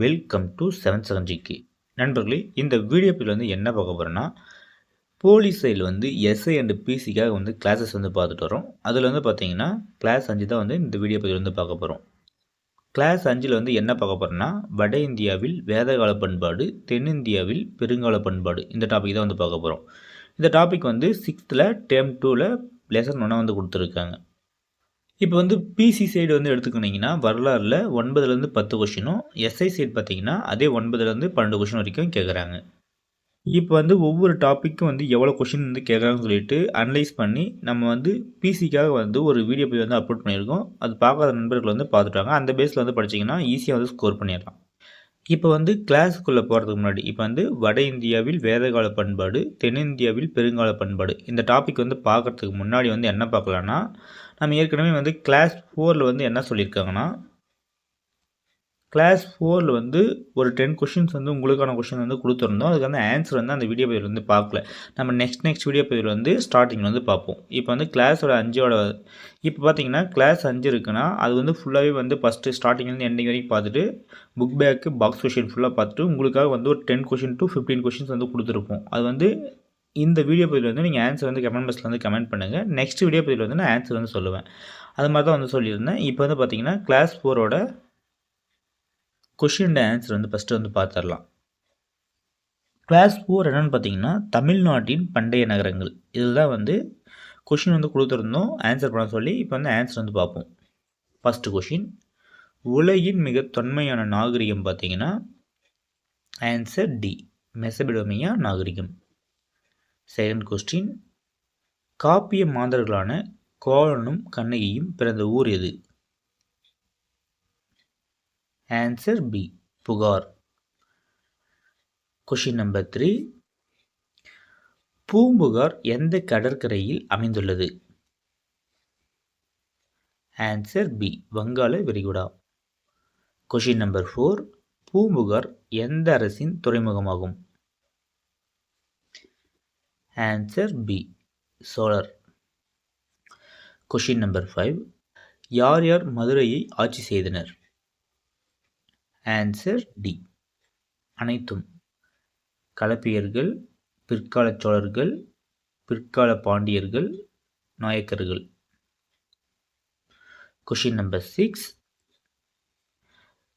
Welcome to seven seven GK நண்பர்களே இந்த video bill வந்து என்ன பார்க்க போகிறோன்னா போலீஸ் சைடில் வந்து எஸ்ஐ அண்டு பிசிக்காக வந்து கிளாஸஸ் வந்து பார்த்துட்டு வரோம் அதில் வந்து பார்த்தீங்கன்னா கிளாஸ் அஞ்சு தான் வந்து இந்த வீடியோ பதிவில் வந்து பார்க்க போகிறோம் கிளாஸ் அஞ்சில் வந்து என்ன பார்க்க போகிறோன்னா வட இந்தியாவில் வேதகால பண்பாடு தென்னிந்தியாவில் பெருங்கால பண்பாடு இந்த டாபிக் தான் வந்து பார்க்க போகிறோம் இந்த டாபிக் வந்து சிக்ஸ்த்தில் டேம் டூவில் லெசன் ஒன்றா வந்து கொடுத்துருக்காங்க. இப்போ வந்து பிசி சைடு வந்து எடுத்துக்கிட்டிங்கன்னா வரலாறில் ஒன்பதுலேருந்து பத்து கொஷினும் எஸ்ஐ சைடு பார்த்தீங்கன்னா அதே ஒன்பதுலேருந்து பன்னெண்டு கொஷின் வரைக்கும் கேட்குறாங்க இப்போ வந்து ஒவ்வொரு டாப்பிக்கும் வந்து எவ்வளோ கொஷின் வந்து கேட்குறாங்கன்னு சொல்லிட்டு அனலைஸ் பண்ணி நம்ம வந்து பிசிக்காக வந்து ஒரு வீடியோ போய் வந்து அப்லோட் பண்ணியிருக்கோம். அது பார்க்காத நண்பர்கள் வந்து பார்த்துட்டாங்க. அந்த பேஸில் வந்து படிச்சிங்கன்னா ஈஸியாக வந்து ஸ்கோர் பண்ணிடலாம். இப்போ வந்து கிளாஸுக்குள்ளே போகிறதுக்கு முன்னாடி இப்போ வந்து வட இந்தியாவில் வேதகால பண்பாடு தென்னிந்தியாவில் பெருங்கால பண்பாடு இந்த டாபிக் வந்து பார்க்குறதுக்கு முன்னாடி வந்து என்ன பார்க்கலான்னா நம்ம ஏற்கனவே வந்து கிளாஸ் ஃபோரில் வந்து என்ன சொல்லியிருக்காங்கன்னா கிளாஸ் ஃபோரில் வந்து ஒரு டென் கொஷின்ஸ் வந்து உங்களுக்கான கொஷின் வந்து கொடுத்துருந்தோம். அதுக்கு வந்து ஆன்சர் வந்து அந்த வீடியோ பதிவில் வந்து பார்க்கல. நம்ம நெக்ஸ்ட் நெக்ஸ்ட் வீடியோ பதிவில் வந்து ஸ்டார்டிங் வந்து பார்ப்போம். இப்போ வந்து கிளாஸோட அஞ்சோட இப்போ பார்த்தீங்கன்னா கிளாஸ் அஞ்சு இருக்குன்னா அது வந்து ஃபுல்லாகவே வந்து ஃபஸ்ட்டு ஸ்டார்டிங்லேருந்து எண்டிங் வரைக்கும் பார்த்துட்டு புக் பேக்கு பாக்ஸ் கொஷின் ஃபுல்லாக பார்த்துட்டு உங்களுக்காக வந்து ஒரு ten question to fifteen questions வந்து கொடுத்துருப்போம். அது வந்து இந்த வீடியோ பதிவில் வந்து நீங்கள் ஆன்சர் வந்து கமெண்ட் பாக்ஸில் வந்து கமெண்ட் பண்ணுங்கள் நெக்ஸ்ட் வீடியோ பதிவில் வந்து நான் ஆன்சர் வந்து சொல்லுவேன். அது மாதிரி தான் வந்து சொல்லியிருந்தேன். இப்போ வந்து பார்த்தீங்கன்னா கிளாஸ் ஃபோரோட கொஷின் ஆன்சர் வந்து ஃபஸ்ட்டு வந்து பார்த்துடலாம் கிளாஸ் ஃபோர் என்னென்னு பார்த்தீங்கன்னா தமிழ்நாட்டின் பண்டைய நகரங்கள். இதில் தான் வந்து கொஷின் வந்து கொடுத்துருந்தோம். ஆன்சர் பண்ண சொல்லி இப்போ வந்து ஆன்சர் வந்து பார்ப்போம். ஃபஸ்ட்டு கொஷின் உலகின் மிக தொன்மையான நாகரிகம் பார்த்தீங்கன்னா ஆன்சர் டி மெசபிடோமியா நாகரிகம். செகண்ட் கொஸ்டின் காப்பிய மாந்தர்களான கோவலனும் கண்ணகியும் பிறந்த ஊர் எது? Answer B Puhar. Question number three Poompuhar எந்த கடற்கரையில் அமைந்துள்ளது? ஆன்சர் பி வங்காள விரிகுடா. கொஷின் நம்பர் ஃபோர் பூம்புகார் எந்த அரசின் துறைமுகமாகும்? ஆன்சர் பி சோழர் கொஷின் நம்பர் ஃபைவ் யார் யார் மதுரையை ஆட்சி செய்தனர்? ஆன்சர் டி அனைத்தும். கலப்பியர்கள் பிற்கால சோழர்கள் பிற்கால பாண்டியர்கள் நாயக்கர்கள். கொஷின் நம்பர் சிக்ஸ்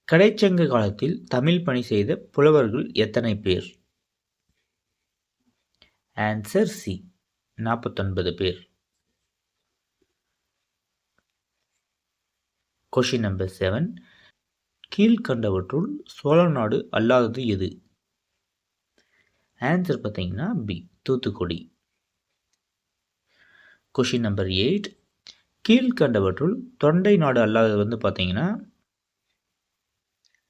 கடைச்சங்க காலத்தில் தமிழ் பணி செய்த புலவர்கள் எத்தனை பேர்? ஆன்சர் சி நாற்பத்தொன்பது பேர். கொஷின் நம்பர் செவன் கீழ்கண்டவற்றுள் சோழ நாடு அல்லாதது எது? ஆன்சர் பார்த்தீங்கன்னா B Thoothukudi. Question number eight கீழ்கண்டவற்றுள் தொண்டை நாடு அல்லாதது வந்து பார்த்தீங்கன்னா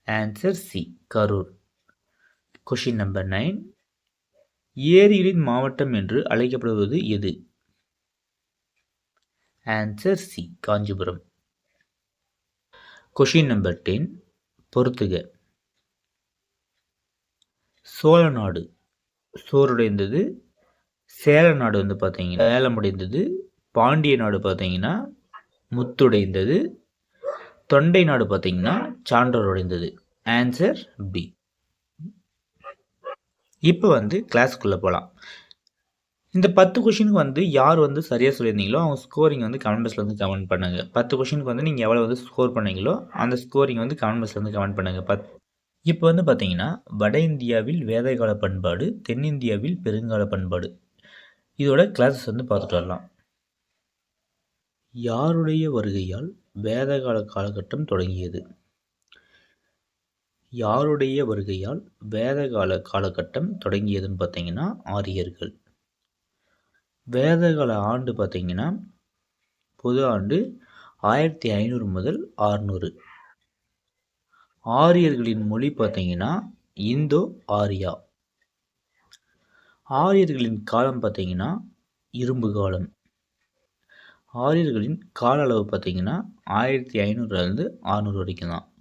answer C Karur. Question number nine ஏரிகளின் மாவட்டம் என்று அழைக்கப்படுவது எது? Answer C Kanchipuram. Question number ten பொறுத்துக. சோழ நாடு. சோறுடைந்தது சேல நாடு வந்து பார்த்தீங்கன்னா சேலமுடைந்தது. பாண்டிய நாடு பார்த்தீங்கன்னா முத்துடைந்தது. தொண்டை நாடு பார்த்தீங்கன்னா சான்றோர் உடைந்தது. ஆன்சர் பி இப்போ வந்து கிளாஸ்க்குள்ளே போகலாம் இந்த பத்து கொஷினுக்கு வந்து யார் வந்து சரியாக சொல்லியிருந்தீங்களோ அவங்க ஸ்கோரிங் வந்து கமெண்ட் பாக்ஸில் வந்து கமெண்ட் பண்ணுங்கள் பத்து கொஷினுக்கு வந்து நீங்கள் எவ்வளோ வந்து ஸ்கோர் பண்ணீங்களோ அந்த ஸ்கோரிங் வந்து கமெண்ட் பாக்ஸில் வந்து கமெண்ட் பண்ணுங்கள் பத் இப்போ வந்து பார்த்தீங்கன்னா வட இந்தியாவில் வேதகால பண்பாடு தென்னிந்தியாவில் பெருங்கால பண்பாடு. இதோட கிளாஸஸ் வந்து பார்த்துட்டு வரலாம். யாருடைய வருகையால் வேதகால காலகட்டம் தொடங்கியது? யாருடைய வருகையால் வேதகால காலகட்டம் தொடங்கியதுன்னு பார்த்தீங்கன்னா ஆரியர்கள். வேதகால ஆண்டு பார்த்தீங்கன்னா பொது ஆண்டு ஆயிரத்தி ஐநூறு முதல் ஆறுநூறு. ஆரியர்களின் மொழி பார்த்தீங்கன்னா இந்தோ ஆரியா. ஆரியர்களின் காலம் பார்த்தீங்கன்னா இரும்பு காலம். ஆரியர்களின் கால அளவு பார்த்தீங்கன்னா ஆயிரத்தி ஐநூறுலேருந்து ஆறுநூறு வரைக்கும் தான்.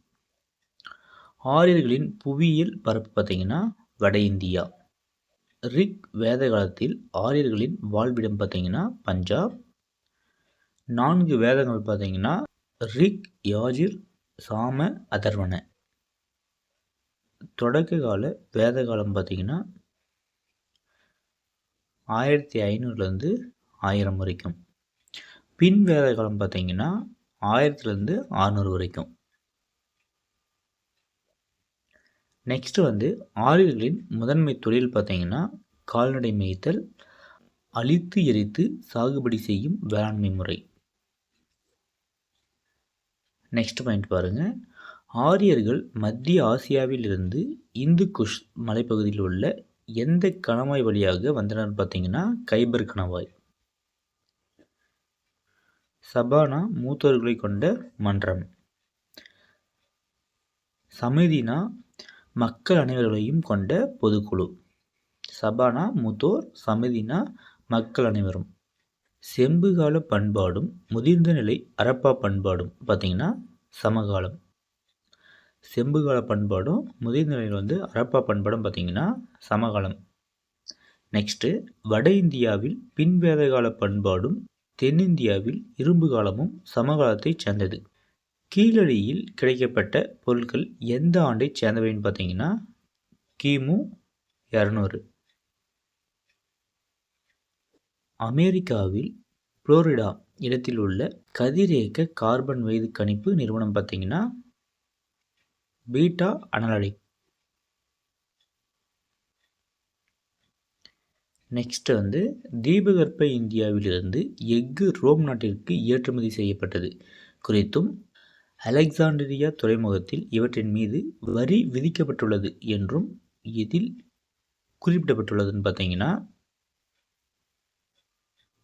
ஆரியர்களின் புவியியல் பரப்பு பார்த்திங்கன்னா வட இந்தியா. ரிக் வேத காலத்தில் ஆரியர்களின் வாழ்விடம் பார்த்திங்கன்னா பஞ்சாப். நான்கு வேதங்கள் பார்த்திங்கன்னா ரிக் யாஜிர் சாம அதர்வன. தொடக்க கால வேத காலம் பார்த்திங்கன்னா ஆயிரத்தி ஐநூறுலேருந்து ஆயிரம் வரைக்கும். பின் வேத காலம் பார்த்திங்கன்னா ஆயிரத்துலேருந்து அறநூறு வரைக்கும். நெக்ஸ்ட்டு வந்து ஆரியர்களின் முதன்மை தொழில் பார்த்திங்கன்னா கால்நடை மேய்த்தல் அழித்து எரித்து சாகுபடி செய்யும் வேளாண்மை முறை. நெக்ஸ்ட் பாயிண்ட் பாருங்கள் ஆரியர்கள் மத்திய ஆசியாவில் இருந்து இந்து குஷ் மலைப்பகுதியில் உள்ள எந்த கணவாய் வழியாக வந்தனர் பார்த்தீங்கன்னா கைபர் கணவாய் சபானா மூத்தவர்களை கொண்ட மன்றம். சமிதினா மக்கள் அனைவர்களையும் கொண்ட பொதுக்குழு. சபானா மூத்தோர் சமிதினா மக்கள் அனைவரும். செம்புகால பண்பாடும் முதிர்ந்த நிலை அரப்பா பண்பாடும் பார்த்திங்கன்னா சமகாலம். செம்புகால பண்பாடும் முதிர்ந்த நிலையில் வந்து அரப்பா பண்பாடும் பார்த்திங்கன்னா சமகாலம். நெக்ஸ்ட்டு வட இந்தியாவில் பின்வேதகால பண்பாடும் தென்னிந்தியாவில் இரும்பு காலமும் சமகாலத்தைச் சேர்ந்தது. கீழடியில் கிடைக்கப்பட்ட பொருட்கள் எந்த ஆண்டை சேர்ந்தவைன்னு பார்த்தீங்கன்னா கிமு இரநூறு. அமெரிக்காவில் புளோரிடா இடத்தில் உள்ள கதிரியக்க கார்பன் வயது கணிப்பு நிறுவனம் பார்த்தீங்கன்னா பீட்டா அனலாடிக். நெக்ஸ்ட் வந்து தீபகற்ப இந்தியாவிலிருந்து எஃகு ரோம் நாட்டிற்கு ஏற்றுமதி செய்யப்பட்டது. குறித்தும் அலெக்சாண்டிரியா துறைமுகத்தில் இவற்றின் மீது வரி விதிக்கப்பட்டுள்ளது என்றும் இதில் குறிப்பிடப்பட்டுள்ளதுன்னு பார்த்தீங்கன்னா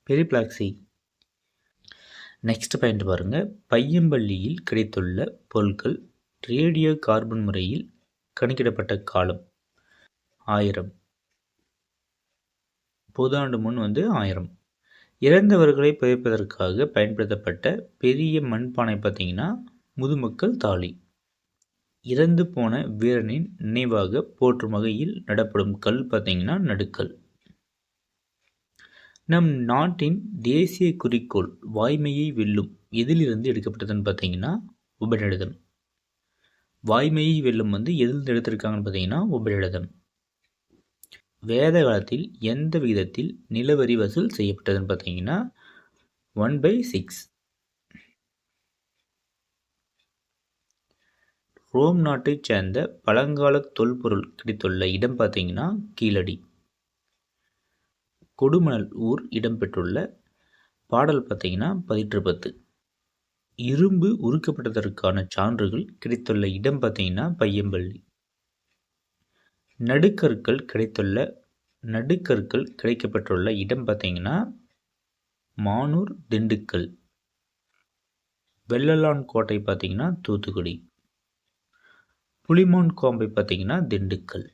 பெரிப்ளாக்சி நெக்ஸ்ட் பாயிண்ட் பாருங்கள் பையம்பள்ளியில் கிடைத்துள்ள பொருட்கள் ரேடியோ கார்பன் முறையில் கணக்கிடப்பட்ட காலம் ஆயிரம். புதாண்டு முன் வந்து ஆயிரம். இறந்தவர்களை புதைப்பதற்காக பயன்படுத்தப்பட்ட பெரிய மண்பானை பார்த்தீங்கன்னா முதுமக்கள் தாலி. இறந்து போன வீரனின் நினைவாக போற்றும் வகையில் நடப்படும் கல் பார்த்தீங்கன்னா நடுக்கல். நம் நாட்டின் தேசிய குறிக்கோள் வாய்மையை வெல்லும் எதிலிருந்து எடுக்கப்பட்டதுன்னு பார்த்தீங்கன்னா உபநிடதம். வாய்மையை வெல்லும் வந்து எதிலிருந்து எடுத்திருக்காங்கன்னு பார்த்தீங்கன்னா உபநிடதம். வேத காலத்தில் எந்த விகிதத்தில் நிலவரி வசூல் செய்யப்பட்டதுன்னு பார்த்தீங்கன்னா ஒன் பை சிக்ஸ் ரோம் நாட்டைச் சேர்ந்த பழங்கால தொல்பொருள் கிடைத்துள்ள இடம் பார்த்தீங்கன்னா கீழடி. கொடுமணல் ஊர் இடம்பெற்றுள்ள பாடல் பார்த்தீங்கன்னா பதிற்று பத்து இரும்பு உருக்கப்பட்டதற்கான சான்றுகள் கிடைத்துள்ள இடம் பார்த்தீங்கன்னா பையம்பள்ளி. நடுக்கற்கள் கிடைத்துள்ள நடுக்கற்கள் கிடைக்கப்பட்டுள்ள இடம் பார்த்தீங்கன்னா மானூர் திண்டுக்கல். வெள்ளலான் கோட்டை பார்த்தீங்கன்னா தூத்துக்குடி. புலிமான் கோம்பை பார்த்திங்கன்னா திண்டுக்கல்.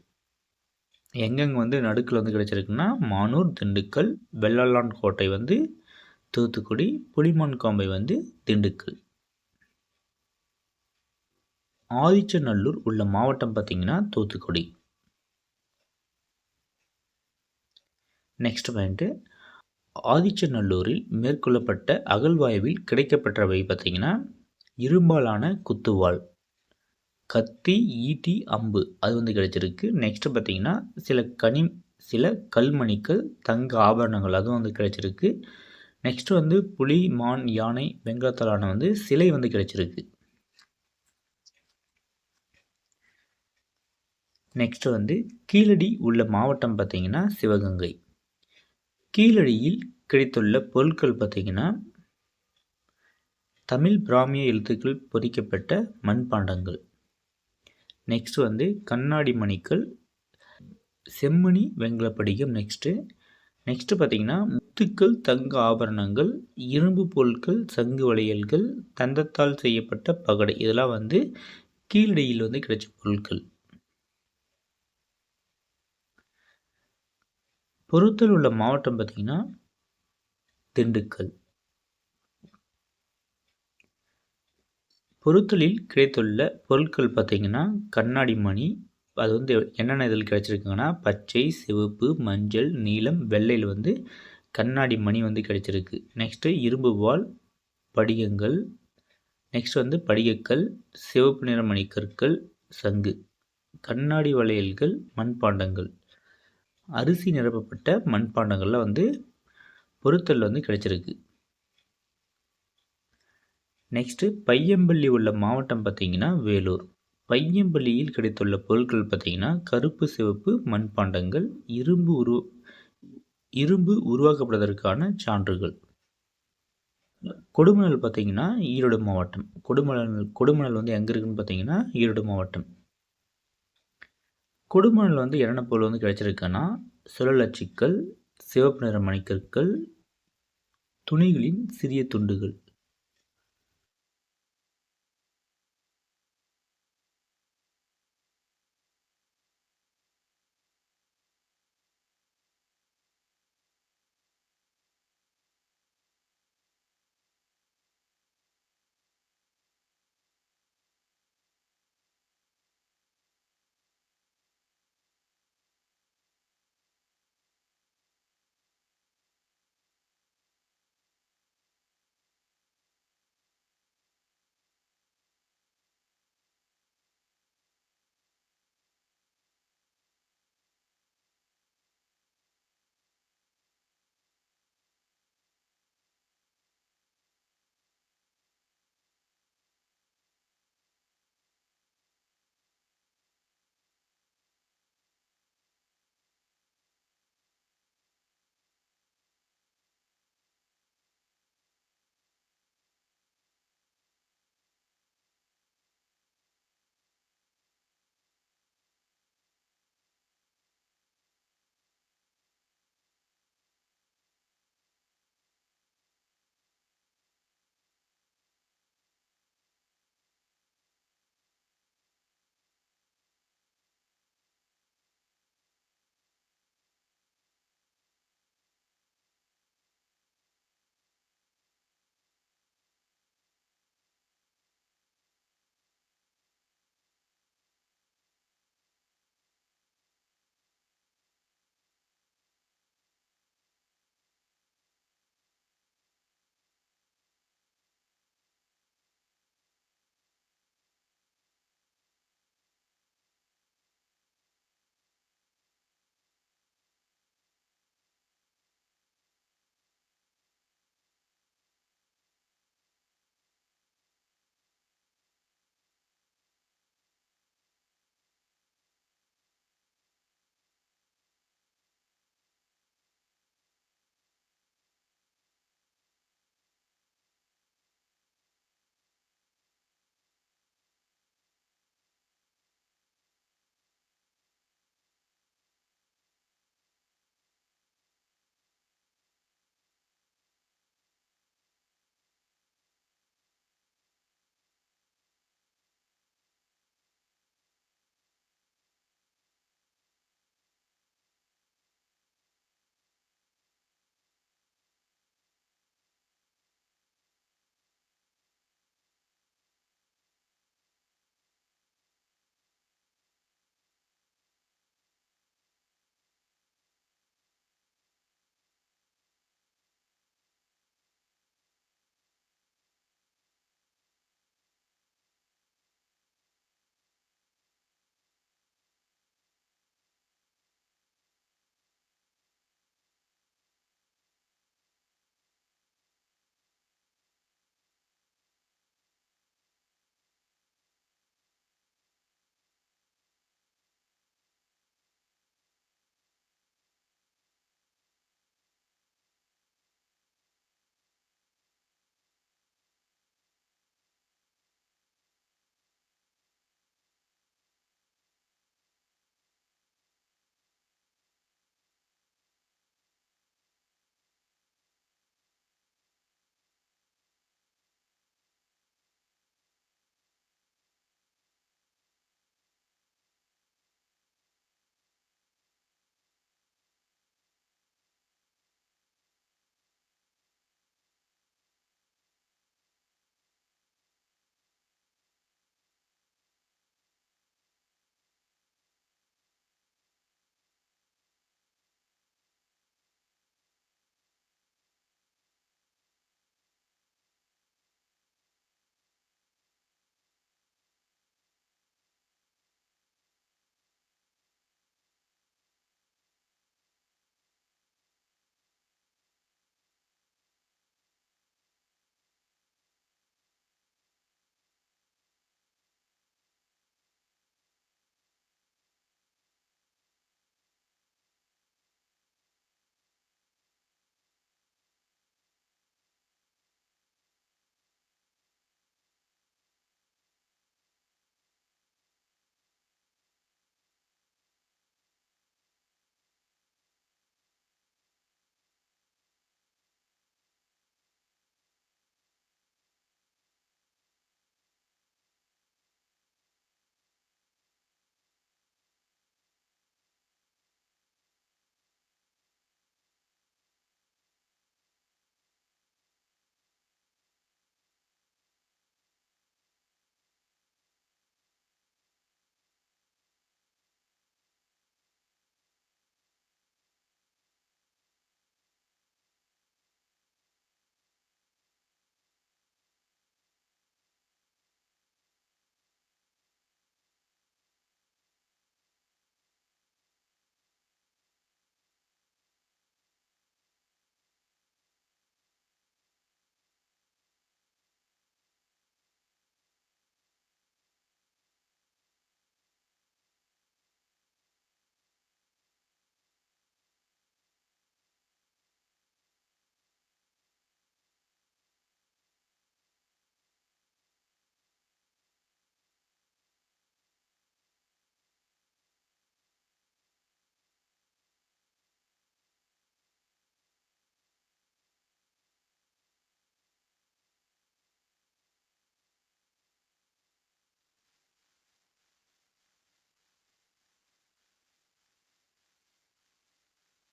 எங்கெங்கே வந்து நடுக்கில் வந்து கிடச்சிருக்குன்னா மானூர் திண்டுக்கல் வெள்ளலான் கோட்டை வந்து தூத்துக்குடி புலிமான் கோம்பை வந்து திண்டுக்கல். ஆதிச்சநல்லூர் உள்ள மாவட்டம் பார்த்திங்கன்னா தூத்துக்குடி. நெக்ஸ்ட் பாயிண்ட்டு ஆதிச்சநல்லூரில் மேற்கொள்ளப்பட்ட அகழ்வாய்வில் கிடைக்கப்பெற்றவை பார்த்திங்கன்னா இரும்பாலான குத்துவாள். கத்தி ஈட்டி அம்பு. அது வந்து கிடைச்சிருக்கு. நெக்ஸ்ட்டு பார்த்திங்கன்னா சில கனி சில கல்மணிகள் தங்க ஆபரணங்கள் அதுவும் வந்து கிடைச்சிருக்கு. நெக்ஸ்ட்டு வந்து புலி மான் யானை வெங்கலத்தாலான வந்து சிலை வந்து கிடைச்சிருக்கு. நெக்ஸ்ட் வந்து கீழடி உள்ள மாவட்டம் பார்த்திங்கன்னா சிவகங்கை. கீழடியில் கிடைத்துள்ள பொருட்கள் பார்த்திங்கன்னா தமிழ் பிராமிய எழுத்துக்கள் பொறிக்கப்பட்ட மண்பாண்டங்கள். நெக்ஸ்ட் வந்து கண்ணாடி மணிக்கள் செம்மணி வெங்கலப்படிகம் நெக்ஸ்ட்டு நெக்ஸ்ட்டு பார்த்திங்கன்னா முத்துக்கள் தங்க ஆபரணங்கள் இரும்பு பொருட்கள் சங்கு வளையல்கள் தந்தத்தால் செய்யப்பட்ட பகடை. இதெல்லாம் வந்து கீழடியில் வந்து கிடைச்ச பொருட்கள். பொருத்தல் உள்ள மாவட்டம் பார்த்திங்கன்னா திண்டுக்கல். பொருத்தலில் கிடைத்துள்ள பொருட்கள் பார்த்திங்கன்னா கண்ணாடி மணி அது வந்து என்னென்ன இதில் கிடச்சிருக்குங்கன்னா பச்சை சிவப்பு மஞ்சள் நீலம் வெள்ளையில் வந்து கண்ணாடி மணி வந்து கிடச்சிருக்கு. நெக்ஸ்ட்டு இரும்பு வால் படிகங்கள். நெக்ஸ்ட் வந்து படிகக்கல் சிவப்பு நிற மணிக்கற்கள் சங்கு. கண்ணாடி வளையல்கள் மண்பாண்டங்கள். அரிசி நிரப்பப்பட்ட மண்பாண்டங்களில் வந்து பொருத்தல் வந்து கிடைச்சிருக்கு. நெக்ஸ்ட்டு பையம்பள்ளி உள்ள மாவட்டம் பார்த்திங்கன்னா வேலூர். பையம்பள்ளியில் கிடைத்துள்ள பொருட்கள் பார்த்திங்கன்னா கருப்பு சிவப்பு மண்பாண்டங்கள் இரும்பு உரு இரும்பு உருவாக்கப்படுவதற்கான சான்றுகள். கொடுமணல் பார்த்திங்கன்னா ஈரோடு மாவட்டம். கொடுமணல் கொடுமணல் வந்து எங்கே இருக்குன்னு பார்த்தீங்கன்னா ஈரோடு மாவட்டம். கொடுமணல் வந்து என்னென்ன பொருள் வந்து கிடைச்சிருக்குன்னா சுழலச்சிக்கல் சிவப்பு நிற மணிக்கற்கள் துணிகளின் சிறிய துண்டுகள்.